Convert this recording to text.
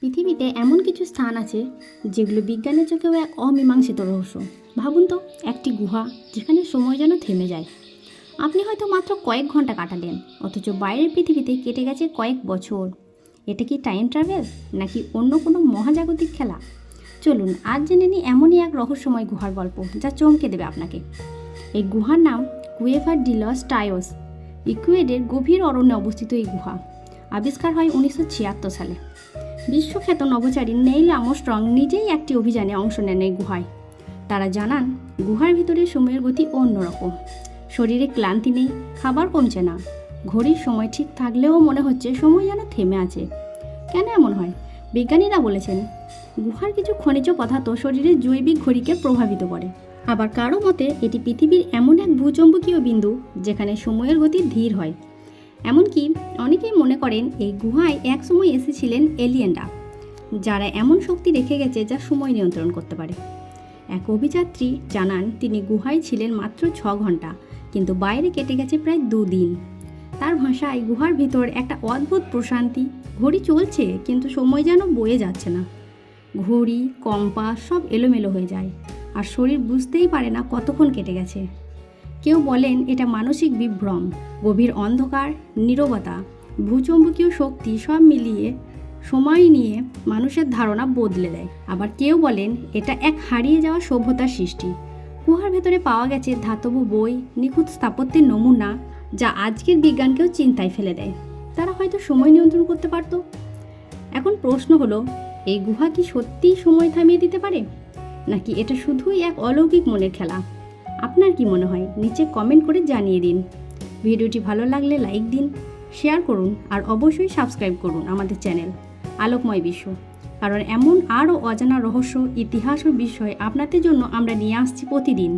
পৃথিবীতে এমন কিছু স্থান আছে যেগুলো বিজ্ঞানের চোখেও এক অমীমাংসিত রহস্য। ভাবুন তো, একটি গুহা যেখানে সময় যেন থেমে যায়। আপনি হয়তো মাত্র কয়েক ঘণ্টা কাটালেন, অথচ বাইরের পৃথিবীতে কেটে গেছে কয়েক বছর। এটা কি টাইম ট্রাভেল নাকি অন্য কোনো মহাজাগতিক খেলা? চলুন, আজ জেনে নিই এমনই এক রহস্যময় গুহার গল্প যা চমকে দেবে আপনাকে। এই গুহার নাম কুয়েভার ডিলস টায়োস ইকুয়েডের গভীর অরণ্যে অবস্থিত এই গুহা। আবিষ্কার হয় উনিশশো ছিয়াত্তর সালে। বিশ্বখ্যাত নভোচারী নেইল আমস্ট্রং নিজেই একটি অভিযানে অংশ নেন এই গুহায়। তারা জানান, গুহার ভিতরে সময়ের গতি অন্যরকম। শরীরে ক্লান্তি নেই, খাবার কমছে না। ঘড়ির সময় ঠিক থাকলেও মনে হচ্ছে সময় যেন থেমে আছে। কেন এমন হয়? বিজ্ঞানীরা বলেছেন, গুহার কিছু খনিজ পদার্থ শরীরের জৈবিক ঘড়িকে প্রভাবিত করে। আবার কারও মতে, এটি পৃথিবীর এমন এক ভূচম্বকীয় বিন্দু যেখানে সময়ের গতি ধীর হয়। এমনকি অনেকেই মনে করেন এই গুহায় একসময় এসেছিলেন এলিয়েনরা, যারা এমন শক্তি রেখে গেছে যা সময় নিয়ন্ত্রণ করতে পারে। এক অভিযাত্রী জানান, তিনি গুহায় ছিলেন মাত্র ছ ঘণ্টা কিন্তু বাইরে কেটে গেছে প্রায় দুদিন। তার ভাষায় গুহার ভিতর একটা অদ্ভুত প্রশান্তি, ঘড়ি চলছে, কিন্তু সময় যেন বয়ে যাচ্ছে না। ঘড়ি, কম্পাস সব এলোমেলো হয়ে যায়, আর শরীর বুঝতেই পারে না কতক্ষণ কেটে গেছে। কেউ বলেন এটা মানসিক বিভ্রম, গভীর অন্ধকার, নীরবতা, ভূচম্বকীয় শক্তি সব মিলিয়ে সময় নিয়ে মানুষের ধারণা বদলে দেয়। আবার কেউ বলেন এটা এক হারিয়ে যাওয়া সভ্যতার সৃষ্টি। গুহার ভেতরে পাওয়া গেছে ধাতব বই, নিখুঁত স্থাপত্যের নমুনা, যা আজকের বিজ্ঞানকেও চিন্তায় ফেলে দেয়। তারা হয়তো সময় নিয়ন্ত্রণ করতে পারতো। এখন প্রশ্ন হলো, এই গুহা কি সত্যিই সময় থামিয়ে দিতে পারে? নাকি এটা শুধুই এক অলৌকিক মনের খেলা? আপনার কি মনে হয়? নিচে কমেন্ট করে জানিয়ে দিন। ভিডিওটি ভালো লাগলে লাইক দিন শেয়ার করুন, আর অবশ্যই সাবস্ক্রাইব করুন আমাদের চ্যানেল আলোকময় বিশ্ব। কারণ এমন আরও অজানা রহস্য, ইতিহাস ও বিষয় আপনাদের জন্য আমরা নিয়ে আসছি প্রতিদিন।